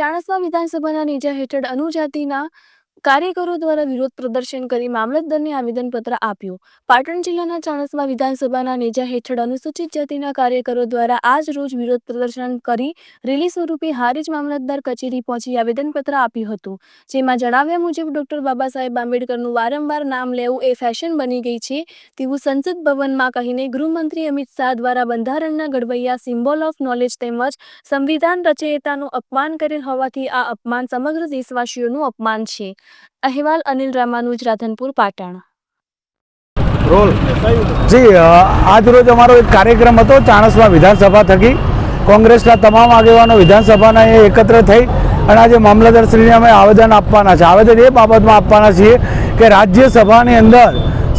ચાણસ્મા વિધાનસભાના નેજા હેઠળ અનુજાતિના કાર્યકરો દ્વારા વિરોધ પ્રદર્શન કરી મામલતદારને આવેદનપત્ર આપ્યું. પાટણ જિલ્લાના ચાણસ્મા વિધાનસભાના નેજા હેઠળ અનુસૂચિત જાતિના કાર્યકરો દ્વારા આજ રોજ વિરોધ પ્રદર્શન કરી રેલી સ્વરૂપે હારીજ મામલતદાર કચેરી પહોંચી આવેદનપત્ર આપ્યું હતું. જેમાં જણાવ્યા મુજબ ડોક્ટર બાબા સાહેબ આંબેડકરનું વારંવાર નામ લેવું એ ફેશન બની ગઈ છે. તેવું સંસદ ભવનમાં કહીને ગૃહમંત્રી અમિત શાહ દ્વારા બંધારણના ઘડવૈયા સિમ્બોલ ઓફ નોલેજ તેમજ સંવિધાન રચયિતાનું અપમાન કરેલ હોવાથી આ અપમાન સમગ્ર દેશવાસીઓનું અપમાન છે. અહેવાલ અનિલ રામાનુજ રાધનપુર, પાટણ. રોલ. જી આજરોજ અમારો એક કાર્યક્રમ હતો, ચાણસમાં વિધાનસભા થકી. કોંગ્રેસના તમામ આગેવાનો વિધાનસભાના એ એકત્ર થઈ અને આજે મામલતદારશ્રીને અમે આવેદન આપવાના છે. આવેદન એ બાબતમાં આપવાના છીએ કે રાજ્યસભાની અંદર,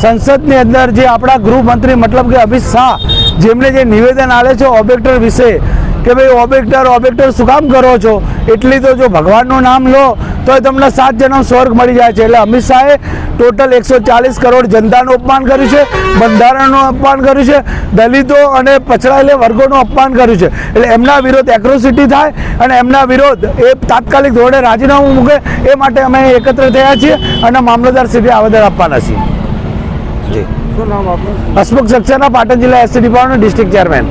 સંસદની અંદર જે આપણા ગૃહમંત્રી મતલબ કે અમિત શાહ જેમણે જે નિવેદન આવે છે ઓબેક્ટર વિશે કે ભાઈ ઓબેક્ટર ઓબેક્ટર શું કામ કરો છો? એટલી તો જો ભગવાનનું નામ લો તો તમને સાત જન્મ સ્વર્ગ મળી જાય છે. એટલે અમિત શાહે ટોટલ એકસો ચાલીસ કરોડ જનતાનું અપમાન કર્યું છે બંધારણનું અપમાન કર્યું છે દલિતો અને પછડાયેલા વર્ગોનું અપમાન કર્યું છે. એટલે એમના વિરોધ એક્રોસિટી થાય અને એમના વિરોધ એ તાત્કાલિક ધોરણે રાજીનામું મૂકે એ માટે અમે એકત્ર થયા છીએ અને મામલતદાર સુધી આવેદન આપવાના છીએ. જી. શું નામ હસમુખ સક્સેના પાટણ જિલ્લા એસટી ડિપાર્ટમેન્ટ ડિસ્ટ્રિક્ટ ચેરમેન